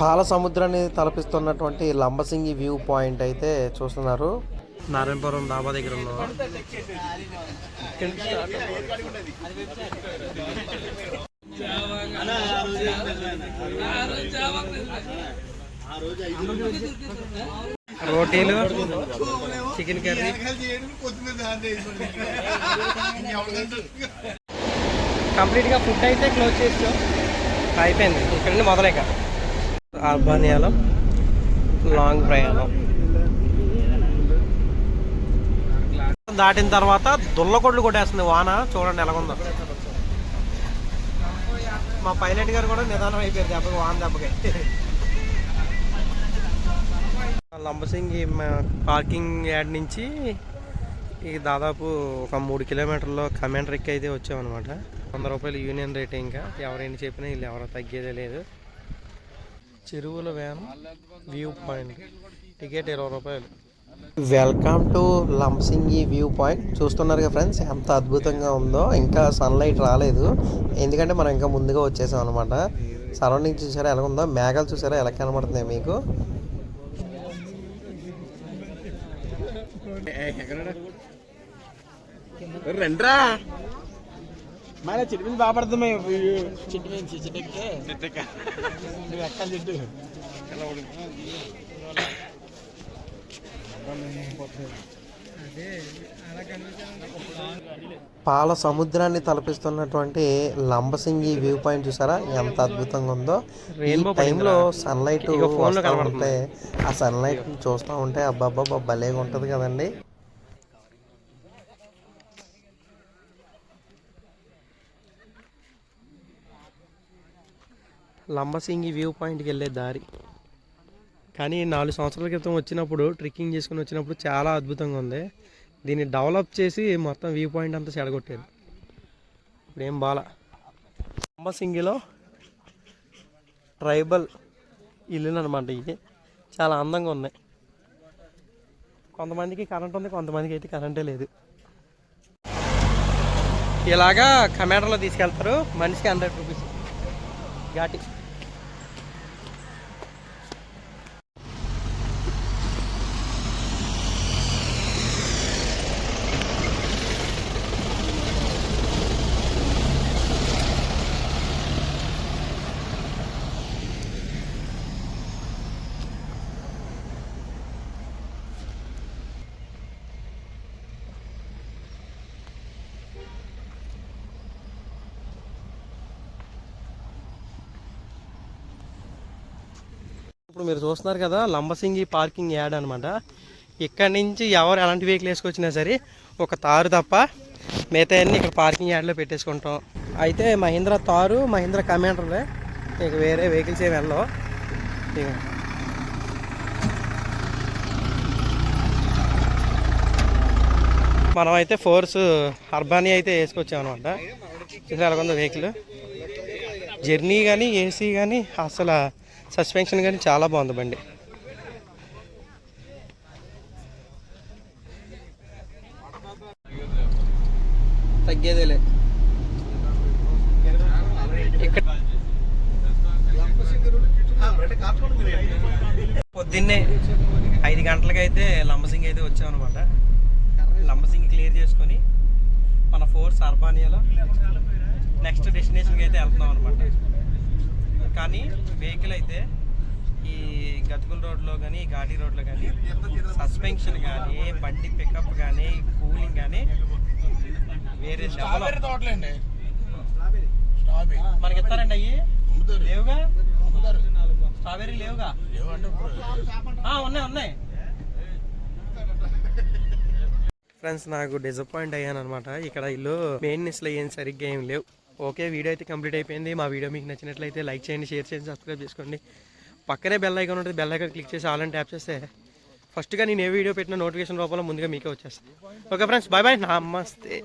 పాల సముద్రాన్ని తలపిస్తున్నటువంటి Lambasingi view point అయితే చూస్తున్నారు. నారాయణపురం డాబా దగ్గర రోటీలు చికెన్ కర్రీ. కంప్లీట్గా ఫుడ్ అయితే క్లోజ్ చేసాం. అయిపోయింది. ఇక్కడ నుండి మొదలేక. ఆల్బానియాలో లాంగ్ ప్రయాణం. దాటిన తర్వాత దుల్లకొడ్లు కొట్టేస్తుంది వాన. చూడండి ఎలాగుందో. మా పైలట్ గారు కూడా నిదానం అయిపోయారు దెబ్బకి వాన దెబ్బకి. లంబసింగి పార్కింగ్ యార్డ్ నుంచి ఈ దాదాపు ఒక మూడు కిలోమీటర్లో కమాండర్ ఎక్కి అయితే వచ్చామన్నమాట. వంద రూపాయలు యూనియన్ రేట్ ఇంకా. ఎవరైనా చెప్పినా వీళ్ళు ఎవరో తగ్గేదే లేదు. చెరువుల వ్యాన్ వ్యూ పాయింట్. టికెట్ ఇరవై రూపాయలు. Welcome to Lammasingi view point. చూస్తున్నారు కదా ఫ్రెండ్స్ ఎంత అద్భుతంగా ఉందో. ఇంకా సన్లైట్ రాలేదు. ఎందుకంటే మనం ఇంకా ముందుగా వచ్చేసాం అనమాట సరౌండింగ్ చూసారా ఎలా ఉందో? మేఘాలు చూసారా ఎలా కనబడుతున్నాయి మీకు? రండ్రా. మన చెట్టు మీద బాగా పడుతుంది చెట్టు మీద చెట్టు ఎక్కితే. చెట్టు నువ్వు ఎక్కాలి చెట్టు పాల సముద్రాన్ని తలపిస్తున్నటువంటి లంబసింగి వ్యూ పాయింట్ చూసారా? ఎంత అద్భుతంగా ఉందో. ఈ టైంలో సన్లైట్ ఉంటే ఆ సన్లైట్ చూస్తూ ఉంటే అబ్బాబ్బా భలేగా ఉంటుంది కదండి. లంబసింగి వ్యూ పాయింట్కి వెళ్ళే దారి. కానీ నాలుగు సంవత్సరాల క్రితం వచ్చినప్పుడు ట్రెక్కింగ్ చేసుకుని వచ్చినప్పుడు చాలా అద్భుతంగా ఉంది. దీన్ని డెవలప్ చేసి మొత్తం వ్యూ పాయింట్ అంతా చెడగొట్టారు ఇప్పుడు ఏం బాల. లంబసింగిలో ట్రైబల్ ఇల్లులు అనమాట ఇవి చాలా అందంగా ఉన్నాయి కొంతమందికి కరెంట్ ఉంది కొంతమందికి అయితే కరెంటే లేదు. ఇలాగా కమాండర్లో తీసుకెళ్తారు. మనిషికి హండ్రెడ్ రూపీస్ ఘాటి ఇప్పుడు మీరు చూస్తున్నారు కదా లంబసింగి పార్కింగ్ యాడ్ అనమాట ఇక్కడ నుంచి ఎవరు ఎలాంటి వెహికల్ వేసుకొచ్చినా సరే ఒక తారు తప్ప మిగతా అన్ని ఇక్కడ పార్కింగ్ యార్డ్లో పెట్టేసుకుంటాం. అయితే మహీంద్రా తారు మహీంద్రా కమాండర్లే. ఇక వేరే వెహికల్స్ ఏమి వెళ్ళవు. ఇక. మనం అయితే ఫోర్స్ అర్బానీ అయితే వేసుకొచ్చాం అనమాట చూసారు వెహికల్ జర్నీ కానీ ఏసీ కానీ అసలు సస్పెన్షన్ కానీ చాలా బాగుంది బండి. తగ్గేదేలే. ఇక్కడ పొద్దున్నే ఐదు గంటలకైతే లంబసింగ్ అయితే వచ్చాం అనమాట లంబసింగ్ క్లియర్ చేసుకొని మన ఫోర్స్ అర్బానియాలో నెక్స్ట్ డెస్టినేషన్కి అయితే వెళ్తున్నాం అనమాట కానీ వెహికల్ అయితే ఈ గతుకుల రోడ్లో కానీ ఘాటీ రోడ్లో కానీ సస్పెన్షన్ కానీ బండి పికప్ కానీ కూలింగ్ కానీ వేరే మనకి ఇస్తారండి అయ్యి? లేవుగా? స్ట్రాబెర్రీ లేవుగా? ఉన్నాయి ఉన్నాయి. ఫ్రెండ్స్ నాకు డిసప్పాయింట్ అయ్యాను అనమాట ఇక్కడ ఇల్లు మెయిన్నెస్లో ఏం సరిగ్గా ఏం లేవు. ఓకే వీడియో అయితే కంప్లీట్ అయిపోయింది. మా వీడియో మీకు నచ్చినట్లయితే లైక్ చేయండి షేర్ చేయండి సబ్స్క్రైబ్ చేసుకోండి. పక్కనే బెల్ ఐకాన్ ఉంటుంది బెల్ ఐకాన్ క్లిక్ చేసి ఆల్ అని ట్యాప్ చేస్తే ఫస్ట్గా నేను ఏ వీడియో పెట్టిన నోటిఫికేషన్ రూపంలో ముందుగా మీకే వచ్చేస్తాను ఓకే ఫ్రెండ్స్ బాయ్ బాయ్ నమస్తే.